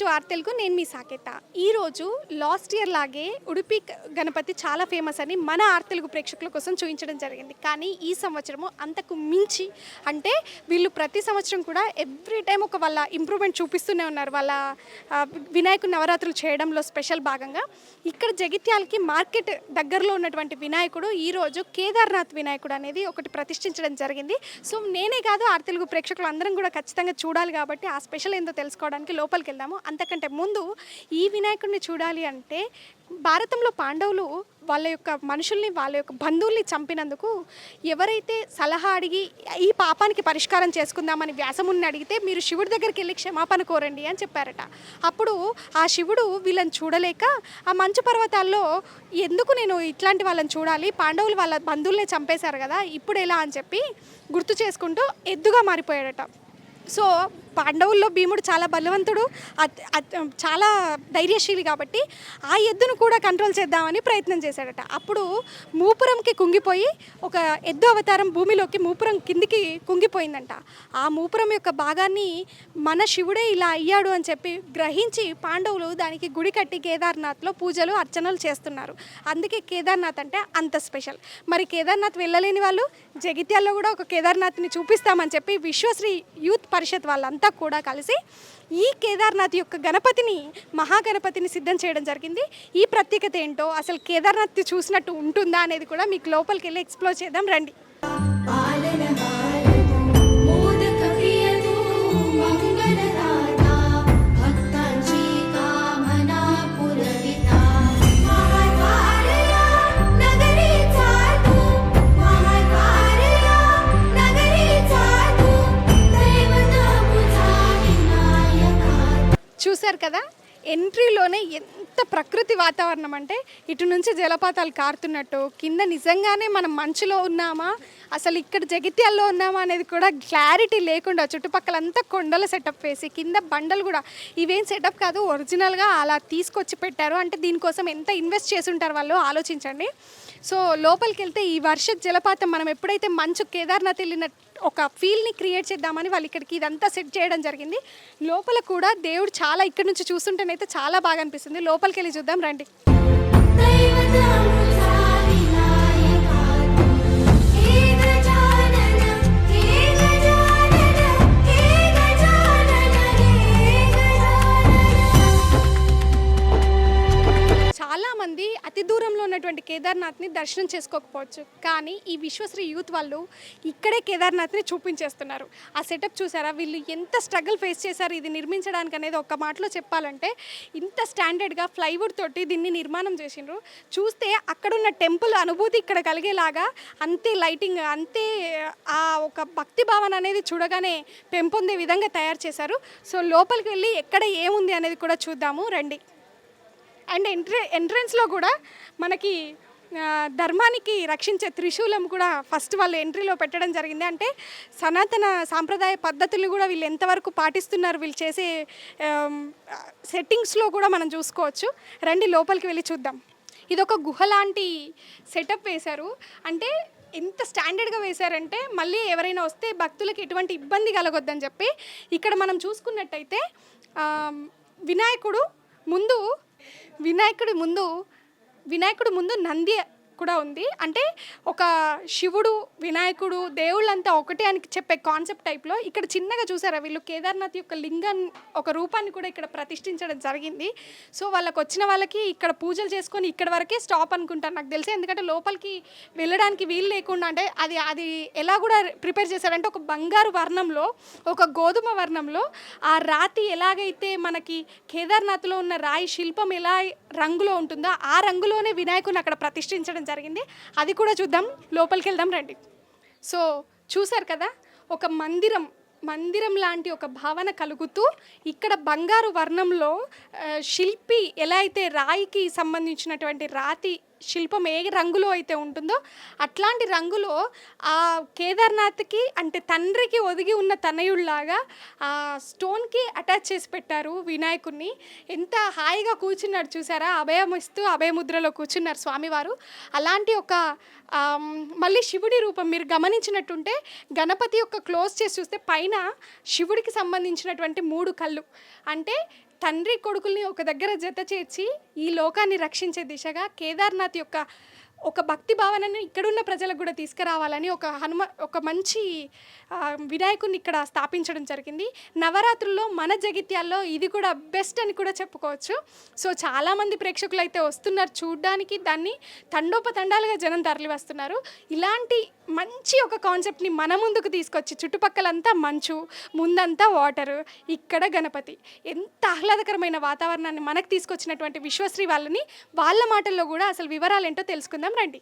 To are Telugu నేను మీ సాకేత. ఈరోజు last year లాగే ఉడిపి గణపతి చాలా ఫేమస్ అని మన ఆర్ తెలుగు ప్రేక్షకుల కోసం చూపించడం జరిగింది. కానీ ఈ సంవత్సరము అంతకు మించి అంటే వీళ్ళు ప్రతి సంవత్సరం కూడా ఎవ్రీ టైం ఒక వాళ్ళ ఇంప్రూవ్మెంట్ చూపిస్తూనే ఉన్నారు. వాళ్ళ వినాయకుడు నవరాత్రులు చేయడంలో స్పెషల్ భాగంగా. ఇక్కడ జగిత్యాలకి మార్కెట్ దగ్గరలో ఉన్నటువంటి వినాయకుడు ఈరోజు కేదార్నాథ్ వినాయకుడు అనేది ఒకటి ప్రతిష్ఠించడం జరిగింది. సో నేనే కాదు ఆర్ తెలుగు ప్రేక్షకులు అందరం కూడా ఖచ్చితంగా చూడాలి కాబట్టి ఆ స్పెషల్ ఏందో తెలుసుకోవడానికి లోపలికి వెళ్దాము. అంతకంటే ముందు ఈ వినాయకుడిని చూడాలి అంటే భారతంలో పాండవులు వాళ్ళ యొక్క మనుషుల్ని వాళ్ళ యొక్క బంధువుల్ని చంపినందుకు ఎవరైతే సలహా అడిగి ఈ పాపానికి పరిష్కారం చేసుకుందామని వ్యాసముని అడిగితే మీరు శివుడి దగ్గరికి వెళ్ళి క్షమాపణ కోరండి అని చెప్పారట. అప్పుడు ఆ శివుడు వీళ్ళని చూడలేక ఆ మంచు పర్వతాల్లో ఎందుకు నేను ఇట్లాంటి వాళ్ళని చూడాలి పాండవులు వాళ్ళ బంధువుల్ని చంపేశారు కదా ఇప్పుడు ఎలా అని చెప్పి గుర్తు చేసుకుంటూ ఎద్దుగా మారిపోయాడట. సో పాండవుల్లో భీముడు చాలా బలవంతుడు చాలా ధైర్యశీలి కాబట్టి ఆ ఎద్దును కూడా కంట్రోల్ చేద్దామని ప్రయత్నం చేశాడట. అప్పుడు మూపురంకి కుంగిపోయి ఒక ఎద్దు అవతారం భూమిలోకి మూపురం కిందికి కుంగిపోయిందంట. ఆ మూపురం యొక్క భాగాన్ని మన శివుడే ఇలా అయ్యాడు అని చెప్పి గ్రహించి పాండవులు దానికి గుడి కట్టి కేదార్నాథ్లో పూజలు అర్చనలు చేస్తున్నారు. అందుకే కేదార్నాథ్ అంటే అంత స్పెషల్. మరి కేదార్నాథ్ వెళ్ళలేని వాళ్ళు జగిత్యాల్లో కూడా ఒక కేదార్నాథ్ని చూపిస్తామని చెప్పి విశ్వశ్రీ యూత్ పరిషత్ వాళ్ళంతా కూడా కలిసి ఈ కేదార్నాథ్ యొక్క గణపతిని మహాగణపతిని సిద్ధం చేయడం జరిగింది. ఈ ప్రత్యేకత ఏంటో అసలు కేదార్నాథ్ చూసినట్టు ఉంటుందా అనేది కూడా మీకు లోపలికి వెళ్ళి ఎక్స్ప్లోర్ చేద్దాం. రండి. కదా? ఎంట్రీలోనే ఎంత ప్రకృతి వాతావరణం అంటే ఇటు నుంచి జలపాతాలు కారుతున్నట్టు కింద నిజంగానే మనం మంచులో ఉన్నామా? అసలు ఇక్కడ జగిత్యాల్లో ఉన్నామా అనేది కూడా క్లారిటీ లేకుండా చుట్టుపక్కలంతా కొండల సెటప్ వేసి కింద బండలు కూడా. ఇవేం సెటప్ కాదు ఒరిజినల్గా అలా తీసుకొచ్చి పెట్టారు. అంటే దీనికోసం ఎంత ఇన్వెస్ట్ చేసి ఉంటారు వాళ్ళు? ఆలోచించండి. సో లోపలికి వెళ్తే ఈ వర్ష జలపాతం మనం ఎప్పుడైతే మంచు కేదార్నాథ్ వెళ్ళిన ఒక ఫీల్ని క్రియేట్ చేద్దామని వాళ్ళు ఇక్కడికి ఇదంతా సెట్ చేయడం జరిగింది. లోపల కూడా దేవుడు చాలా ఇక్కడ నుంచి చూస్తుంటేనైతే చాలా బాగా అనిపిస్తుంది. లోపలికి వెళ్ళి చూద్దాం రండి. మంది అతి దూరంలో ఉన్నటువంటి కేదార్నాథ్ని దర్శనం చేసుకోకపోవచ్చు. కానీ ఈ విశ్వశ్రీ యూత్ వాళ్ళు ఇక్కడే కేదార్నాథ్ని చూపించేస్తున్నారు. ఆ సెటప్ చూసారా? వీళ్ళు ఎంత స్ట్రగుల్ ఫేస్ చేశారు ఇది నిర్మించడానికి అనేది ఒక్క మాటలో చెప్పాలంటే ఇంత స్టాండర్డ్గా ఫ్లైవుడ్ తోటి దీన్ని నిర్మాణం చేసిండ్రు. చూస్తే అక్కడున్న టెంపుల్ అనుభూతి ఇక్కడ కలిగేలాగా అంతే లైటింగ్ అంతే ఆ ఒక భక్తి భావన అనేది చూడగానే పెంపొందే విధంగా తయారు చేశారు. సో లోపలికి వెళ్ళి ఎక్కడ ఏముంది అనేది కూడా చూద్దాము. రండి. అండ్ ఎంట్రే ఎంట్రెన్స్లో కూడా మనకి ధర్మానికి రక్షించే త్రిశూలం కూడా ఫస్ట్ వాళ్ళు ఎంట్రీలో పెట్టడం జరిగింది. అంటే సనాతన సాంప్రదాయ పద్ధతులు కూడా వీళ్ళు ఎంతవరకు పాటిస్తున్నారు వీళ్ళు చేసే సెట్టింగ్స్లో కూడా మనం చూసుకోవచ్చు. రండి లోపలికి వెళ్ళి చూద్దాం. ఇది ఒక గుహ లాంటి సెటప్ వేశారు. అంటే ఎంత స్టాండర్డ్గా వేశారంటే మళ్ళీ ఎవరైనా వస్తే భక్తులకు ఎటువంటి ఇబ్బంది కలగొద్దని చెప్పి ఇక్కడ మనం చూసుకున్నట్టయితే వినాయకుడు ముందు వినాయకుడి ముందు వినాయకుడు ముందు నంది కూడా ఉంది. అంటే ఒక శివుడు వినాయకుడు దేవుళ్ళంతా ఒకటే అని చెప్పే కాన్సెప్ట్ టైప్లో ఇక్కడ చిన్నగా చూసారా? వీళ్ళు కేదార్నాథ్ యొక్క లింగం ఒక రూపాన్ని కూడా ఇక్కడ ప్రతిష్ఠించడం జరిగింది. సో వాళ్ళకి వచ్చిన వాళ్ళకి ఇక్కడ పూజలు చేసుకొని ఇక్కడ వరకే స్టాప్ అనుకుంటాను నాకు తెలిసి ఎందుకంటే లోపలికి వెళ్ళడానికి వీలు లేకుండా అంటే అది అది ఎలా కూడా ప్రిపేర్ చేశారంటే ఒక బంగారు వర్ణంలో ఒక గోధుమ వర్ణంలో ఆ రాతి ఎలాగైతే మనకి కేదార్నాథ్లో ఉన్న రాయి శిల్పం ఎలా రంగులో ఉంటుందో ఆ రంగులోనే వినాయకుని అక్కడ ప్రతిష్ఠించడం జరిగింది. అది కూడా చూద్దాం. లోపలికి వెళ్దాం రండి. సో చూశారు కదా ఒక మందిరం మందిరం లాంటి ఒక భావన కలుగుతూ ఇక్కడ బంగారు వర్ణంలో శిల్పి ఎలా అయితే రాయికి సంబంధించినటువంటి రాతి శిల్పం ఏ రంగులో అయితే ఉంటుందో అట్లాంటి రంగులో ఆ కేదార్నాథ్కి అంటే తండ్రికి ఒదిగి ఉన్న తనయుళ్ళాగా ఆ స్టోన్కి అటాచ్ చేసి పెట్టారు వినాయకుడిని ఎంత హాయిగా కూర్చున్నాడు చూసారా? అభయం ఇస్తూ అభయముద్రలో కూర్చున్నారు స్వామివారు. అలాంటి ఒక మళ్ళీ శివుడి రూపం మీరు గమనించినట్టుంటే గణపతి యొక్క క్లోజ్ చేసి చూస్తే పైన శివుడికి సంబంధించినటువంటి మూడు కళ్ళు. అంటే తండ్రి కొడుకుల్ని ఒక దగ్గర జత చేర్చి ఈ లోకాన్ని రక్షించే దిశగా కేదార్నాథ్ యొక్క ఒక భక్తి భావనను ఇక్కడున్న ప్రజలకు కూడా తీసుకురావాలని ఒక హనుమ ఒక మంచి వినాయకుడిని ఇక్కడ స్థాపించడం జరిగింది. నవరాత్రుల్లో మన జగిత్యాల్లో ఇది కూడా బెస్ట్ అని కూడా చెప్పుకోవచ్చు. సో చాలామంది ప్రేక్షకులు అయితే వస్తున్నారు చూడ్డానికి. దాన్ని తండోపతండాలుగా జనం తరలి వస్తున్నారు ఇలాంటి మంచి ఒక కాన్సెప్ట్ని మన ముందుకు తీసుకొచ్చి చుట్టుపక్కలంతా మంచు ముందంతా వాటర్ ఇక్కడ గణపతి. ఎంత ఆహ్లాదకరమైన వాతావరణాన్ని మనకు తీసుకొచ్చినటువంటి విశ్వశ్రీ వాళ్ళని వాళ్ళ మాటల్లో కూడా అసలు వివరాలు ఏంటో తెలుసుకుందాం. రండి.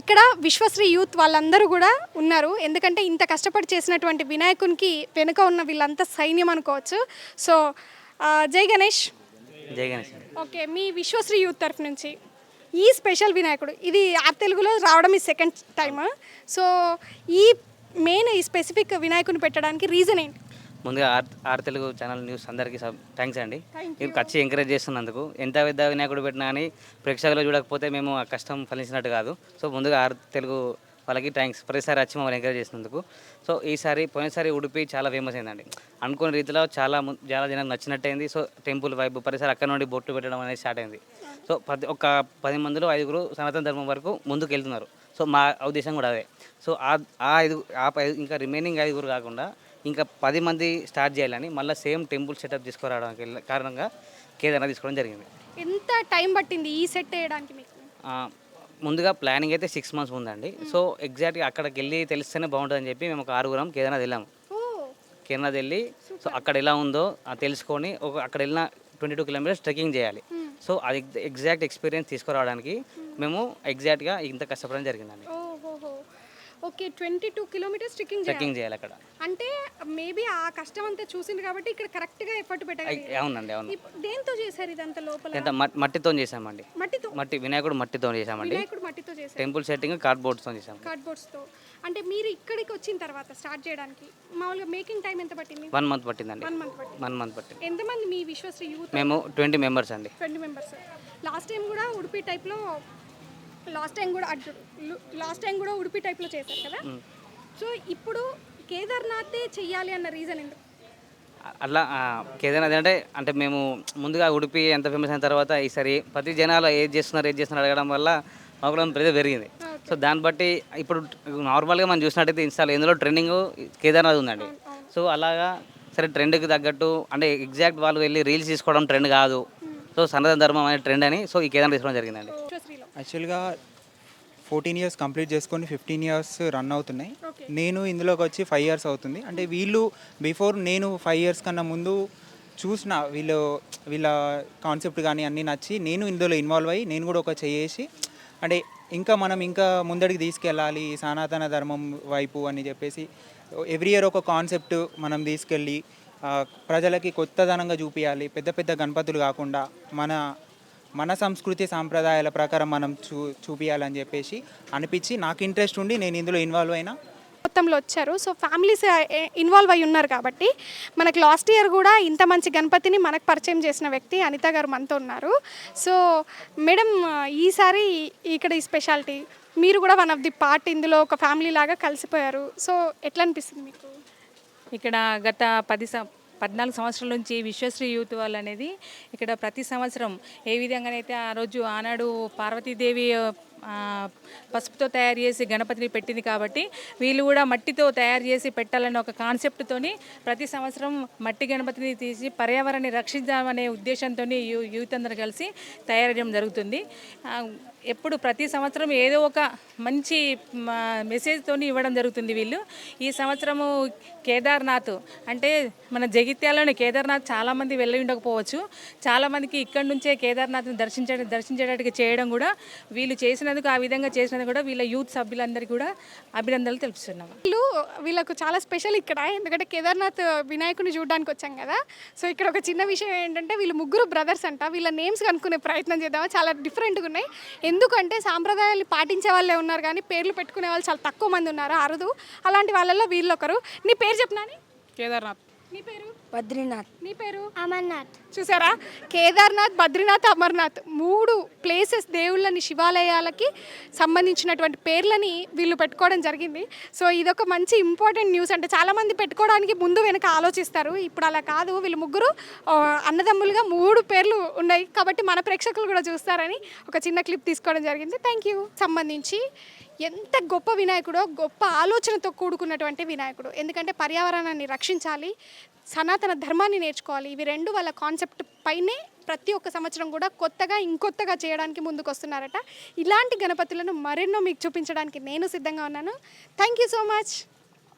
ఇక్కడ విశ్వశ్రీ యూత్ వాళ్ళందరూ కూడా ఉన్నారు. ఎందుకంటే ఇంత కష్టపడి చేసినటువంటి వినాయకునికి వెనుక ఉన్న వీళ్ళంతా సైన్యం అనుకోవచ్చు. సో జై గణేష్. జై గణేష్. ఓకే మీ విశ్వశ్రీ యూత్ తరఫు నుంచి ఈ స్పెషల్ వినాయకుడు ఇది ఆ తెలుగులో రావడం ఈ సెకండ్ టైమ్. సో ఈ మెయిన్ ఈ స్పెసిఫిక్ వినాయకుని పెట్టడానికి రీజన్ ఏంటి? ముందుగా R R Telugu channel news అందరికీ థ్యాంక్స్ అండి. మీరు ఖర్చు ఎంకరేజ్ చేస్తున్నందుకు. ఎంత పెద్ద వినాయకుడు పెట్టినా కానీ ప్రేక్షకులు చూడకపోతే మేము ఆ కష్టం ఫలించినట్టు కాదు. సో ముందుగా ఆర్ తెలుగు వాళ్ళకి థ్యాంక్స్. ప్రతిసారి వచ్చి మమ్మల్ని ఎంకరేజ్ చేసినందుకు సో ఈసారి పోయినసారి ఉడిపి చాలా ఫేమస్ అయిందండి. అనుకున్న రీతిలో చాలా చాలా జనం నచ్చినట్టయింది. సో టెంపుల్ వైపు పరిసర అక్కడ నుండి బొట్టు పెట్టడం అనేది స్టార్ట్ అయింది. సో ప్రతి ఒక పది మందిలో ఐదుగురు సనాతన ధర్మం వరకు ముందుకు వెళ్తున్నారు సో మా ఉద్దేశం కూడా అదే. సో ఆ ఆ ఐదు ఆ ఇంకా రిమైనింగ్ ఐదుగురు కాకుండా ఇంకా పది మంది స్టార్ట్ చేయాలని మళ్ళీ సేమ్ టెంపుల్ సెటప్ తీసుకురావడానికి కారణంగా కేదార్నాథ్ తీసుకోవడం జరిగింది. ఎంత టైం పట్టింది ఈ సెట్ వేయడానికి మీకు? ముందుగా ప్లానింగ్ అయితే సిక్స్ మంత్స్ ఉందండి. సో ఎగ్జాక్ట్గా అక్కడికి వెళ్ళి తెలిస్తేనే బాగుంటుందని చెప్పి మేము ఒక ఆరుగురం కేదార్నాథ్ వెళ్ళాము. కేదార్నాథ్ వెళ్ళి సో అక్కడ ఎలా ఉందో తెలుసుకొని ఒక అక్కడ వెళ్ళిన ట్వంటీ టూ కిలోమీటర్స్ ట్రెక్కింగ్ చేయాలి. సో అది ఎగ్జాక్ట్ ఎక్స్పీరియన్స్ తీసుకురావడానికి మేము ఎగ్జాక్ట్గా ఇంత కష్టపడడం జరిగిందండి. Okay twenty two kilometres trekking trekking చేయాలి అక్కడ. అంటే మేబీ ఆ కష్టం అంతా చూసింది కాబట్టి ఇక్కడ కరెక్ట్గా ఎఫర్ట్ పెట్టాలి అవునండి అవును. దేంతో చేశారు ఇదంతా లోపల? మట్టితో చేసామండి మట్టితో? మట్టి వినాయకుడు మట్టితో చేసామండి వినాయకుడు మట్టితో చేశారు. టెంపుల్ సెట్టింగ్ కార్డ్బోర్డ్స్తో చేసాము కార్డ్బోర్డ్స్తో అంటే మీరు ఇక్కడికి వచ్చిన తర్వాత స్టార్ట్ చేయడానికి మామూలుగా మేకింగ్ టైం ఎంత పట్టింది? వన్ మంత్ పట్టిందండి. వన్ మంత్ పట్టింది. వన్ మంత్ పట్టింది. ఎంతమంది మీ విశ్వశ్రీ యూత్? మేము ట్వంటీ మెంబర్స్ అండి. ట్వంటీ మెంబర్స్ లాస్ట్ టైం కూడా ఉడిపి టైప్లో లాస్ట్ టైం కూడా లాస్ట్ టైం కూడా ఉడిపి టైప్లో చేశారు కదా? సో ఇప్పుడు కేదార్నాథే చెయ్యాలి అన్న రీజన్ ఎందుకు? అట్లా కేదార్నాథ్ అంటే అంటే మేము ముందుగా ఉడిపి ఎంత ఫేమస్ అయిన తర్వాత ఈసారి ప్రతి జనాలు ఏది చేస్తున్నారు ఏది చేస్తున్నారు అడగడం వల్ల మాకు ప్రెజర్ పెరిగింది. సో దాన్ని బట్టి ఇప్పుడు నార్మల్గా మనం చూసినట్టయితే ఇన్స్టాల్ ఇందులో ట్రెండింగ్ కేదార్నాథ్ ఉందండి. సో అలాగా సరే ట్రెండ్కి తగ్గట్టు అంటే ఎగ్జాక్ట్ వాళ్ళు వెళ్ళి రీల్స్ తీసుకోవడం ట్రెండ్ కాదు. సో సనాతన ధర్మం అనే ట్రెండ్ అని సో ఈ కేదార్నాథ్ తీసుకోవడం జరిగిందండి. యాక్చువల్గా ఫోర్టీన్ ఇయర్స్ కంప్లీట్ చేసుకొని ఫిఫ్టీన్ ఇయర్స్ రన్ అవుతున్నాయి. నేను ఇందులోకి వచ్చి ఫైవ్ ఇయర్స్ అవుతుంది అంటే వీళ్ళు బిఫోర్ నేను ఫైవ్ ఇయర్స్ కన్నా ముందు చూసిన వీళ్ళు వీళ్ళ కాన్సెప్ట్ కానీ అన్నీ నచ్చి నేను ఇందులో ఇన్వాల్వ్ అయ్యి నేను కూడా ఒక చేసి అంటే ఇంకా మనం ఇంకా ముందడికి తీసుకెళ్ళాలి సనాతన ధర్మం వైపు అని చెప్పేసి ఎవ్రీ ఇయర్ ఒక కాన్సెప్ట్ మనం తీసుకెళ్ళి ప్రజలకి కొత్తదనంగా చూపించాలి పెద్ద పెద్ద గణపతులు కాకుండా మన మన సంస్కృతి సాంప్రదాయాల ప్రకారం మనం చూ చూపించాలని చెప్పేసి అనిపించి నాకు ఇంట్రెస్ట్ ఉండి నేను ఇందులో ఇన్వాల్వ్ అయినా. మొత్తంలో వచ్చారు. సో ఫ్యామిలీస్ ఇన్వాల్వ్ అయి ఉన్నారు కాబట్టి మనకు లాస్ట్ ఇయర్ కూడా ఇంత మంచి గణపతిని మనకు పరిచయం చేసిన వ్యక్తి అనిత గారు మనతో ఉన్నారు. సో మేడం ఈసారి ఇక్కడ ఈ స్పెషాలిటీ మీరు కూడా వన్ ఆఫ్ ది పార్ట్ ఇందులో ఒక ఫ్యామిలీ లాగా కలిసిపోయారు. సో ఎట్లా అనిపిస్తుంది మీకు? ఇక్కడ గత పది సం పద్నాలుగు సంవత్సరాల నుంచి విశ్వశ్రీ యూత్ వాళ్ళు అనేది ఇక్కడ ప్రతి సంవత్సరం ఏ విధంగానైతే ఆ రోజు ఆనాడు పార్వతీదేవి పసుపుతో తయారు చేసి గణపతిని పెట్టింది కాబట్టి వీళ్ళు కూడా మట్టితో తయారు చేసి పెట్టాలన్న ఒక కాన్సెప్ట్తోని ప్రతి సంవత్సరం మట్టి గణపతిని తీసి పర్యావరణాన్ని రక్షించామనే ఉద్దేశంతో యూత్ అందరూ కలిసి తయారు చేయడం జరుగుతుంది ఎప్పుడు ప్రతి సంవత్సరం ఏదో ఒక మంచి మెసేజ్తో ఇవ్వడం జరుగుతుంది వీళ్ళు. ఈ సంవత్సరము కేదార్నాథ్ అంటే మన జగిత్యాలోని కేదార్నాథ్ చాలామంది వెళ్ళి ఉండకపోవచ్చు. చాలామందికి ఇక్కడ నుంచే కేదార్నాథ్ని దర్శించడం దర్శించేటట్టుగా చేయడం కూడా వీళ్ళు చేసినందుకు ఆ విధంగా చేసినందుకు కూడా వీళ్ళ యూత్ సభ్యులందరికీ కూడా అభినందనలు తెలుపుతున్నాము వీళ్ళు వీళ్ళకు చాలా స్పెషల్ ఇక్కడ ఎందుకంటే కేదార్నాథ్ వినాయకుని చూడడానికి వచ్చాం కదా. సో ఇక్కడ ఒక చిన్న విషయం ఏంటంటే వీళ్ళు ముగ్గురు బ్రదర్స్ అంట. వీళ్ళ నేమ్స్ కనుక్కునే ప్రయత్నం చేద్దామా? చాలా డిఫరెంట్గా ఉన్నాయి. ఎందుకంటే సాంప్రదాయాలు పాటించే వాళ్ళే ఉన్నారు కానీ పేర్లు పెట్టుకునే వాళ్ళు చాలా తక్కువ మంది ఉన్నారు. అరుదు. అలాంటి వాళ్ళల్లో వీళ్ళు ఒకరు నీ పేరు చెప్పినాని కేదార్నాథ్. నీ పేరు? బద్రీనాథ్. నీ పేరు? అమర్నాథ్. చూసారా? కేదార్నాథ్ బద్రీనాథ్ అమర్నాథ్ మూడు ప్లేసెస్ దేవుళ్ళని శివాలయాలకి సంబంధించినటువంటి పేర్లని వీళ్ళు పెట్టుకోవడం జరిగింది. సో ఇదొక మంచి ఇంపార్టెంట్ న్యూస్ అంటే చాలామంది పెట్టుకోవడానికి ముందు వెనక ఆలోచిస్తారు. ఇప్పుడు అలా కాదు. వీళ్ళు ముగ్గురు అన్నదమ్ములుగా మూడు పేర్లు ఉన్నాయి. కాబట్టి మన ప్రేక్షకులు కూడా చూస్తారని ఒక చిన్న క్లిప్ తీసుకోవడం జరిగింది. థ్యాంక్ యూ సంబంధించి ఎంత గొప్ప వినాయకుడో గొప్ప ఆలోచనతో కూడుకున్నటువంటి వినాయకుడు. ఎందుకంటే పర్యావరణాన్ని రక్షించాలి సనాతన ధర్మాన్ని నేర్చుకోవాలి. ఇవి రెండు వాళ్ళ కాన్సెప్ట్ పైనే ప్రతి ఒక్క సంవత్సరం కూడా కొత్తగా ఇంకొత్తగా చేయడానికి ముందుకు వస్తున్నారట ఇలాంటి గణపతులను మరెన్నో మీకు చూపించడానికి నేను సిద్ధంగా ఉన్నాను. Thank you so much